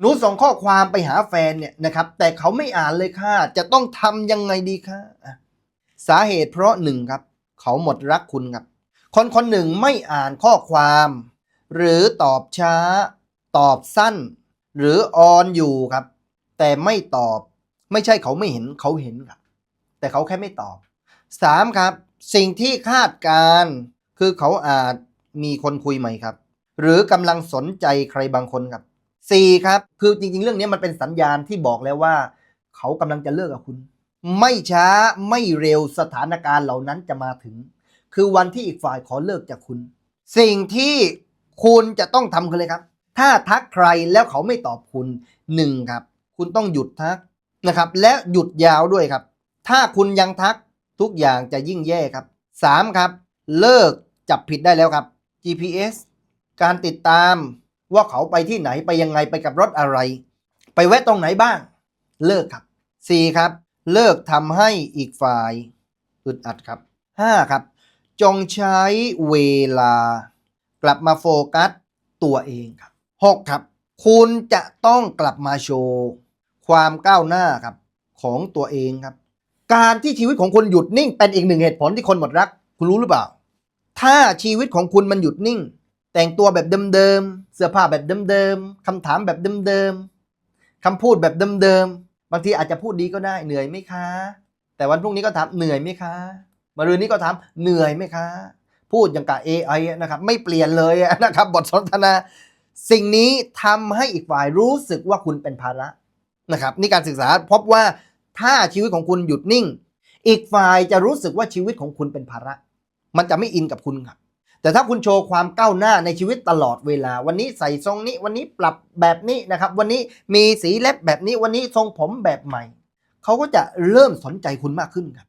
หนูส่งข้อความไปหาแฟนเนี่ยนะครับ แต่เขาไม่อ่านเลยค่ะ จะต้องทำยังไงดีคะอะสาเหตุเพราะหนึ่งครับ เขาหมดรักคุณครับ คนคนหนึ่งไม่อ่านข้อความ หรือตอบช้า ตอบสั้น หรือออนอยู่ครับ แต่ไม่ตอบ ไม่ใช่เขาไม่เห็นเขาเห็นครับ แต่เขาแค่ไม่ตอบสามครับ สิ่งที่คาดการคือเขาอาจมีคนคุยใหม่ครับ หรือกำลังสนใจใครบางคนครับ สี่ครับ คือจริง ๆ เรื่องนี้มันเป็นสัญญาณที่บอกแล้วว่า เขากำลังจะเลิกกับคุณ ไม่ช้าไม่เร็วสถานการณ์เหล่านั้นจะมาถึง คือวันที่อีกฝ่ายขอเลิกจากคุณ สิ่งที่คุณจะต้องทำคือเลยครับ ถ้าทักใครแล้วเขาไม่ตอบคุณหนึ่งครับ คุณต้องหยุดทักนะครับ และหยุดยาวด้วยครับ ถ้าคุณยังทักทุกอย่างจะยิ่งแย่ครับสามครับ เลิกจับผิดได้แล้วครับ GPS การติดตาม ว่าเขาไปที่ไหนไปยังไงไปกับรถอะไร ไปแวะตรงไหนบ้าง เลิกครับสี่ครับ เลิกทำให้อีกฝ่ายอึดอัดครับห้าครับ จงใช้เวลา กลับมาโฟกัสตัวเองครับหกครับ คุณจะต้องกลับมาโชว์ ความก้าวหน้าครับของตัวเองครับ การที่ชีวิตของคุณหยุดนิ่งเป็นอีกหนึ่งเหตุผลที่คนหมดรัก คุณรู้หรือเปล่า ถ้าชีวิตของคุณมันหยุดนิ่ง แต่งตัวแบบเดิมๆ เสื้อผ้าแบบเดิมๆคำถามแบบเดิมๆคำพูดแบบเดิมๆ บางทีอาจจะพูดดีก็ได้ เหนื่อยไหมคะ แต่วันพรุ่งนี้ก็ถามเหนื่อยไหมคะมะรืนนี้ก็ถามเหนื่อยไหมคะ พูดอย่างกับ AI อนะครับ ไม่เปลี่ยนเลยนะครับ บทสนทนา สิ่งนี้ทำให้อีกฝ่ายรู้สึกว่าคุณเป็นภาระนะครับ นี่การศึกษาพบว่าถ้าชีวิตของคุณหยุดนิ่ง อีกฝ่ายจะรู้สึกว่าชีวิตของคุณเป็นภาระ มันจะไม่อินกับคุณครับ แต่ถ้าคุณโชว์ความก้าวหน้าในชีวิตตลอดเวลา วันนี้ใส่ทรงนี้ วันนี้ปรับแบบนี้นะครับ วันนี้มีสีเล็บแบบนี้ วันนี้ทรงผมแบบใหม่ เขาก็จะเริ่มสนใจคุณมากขึ้นครับ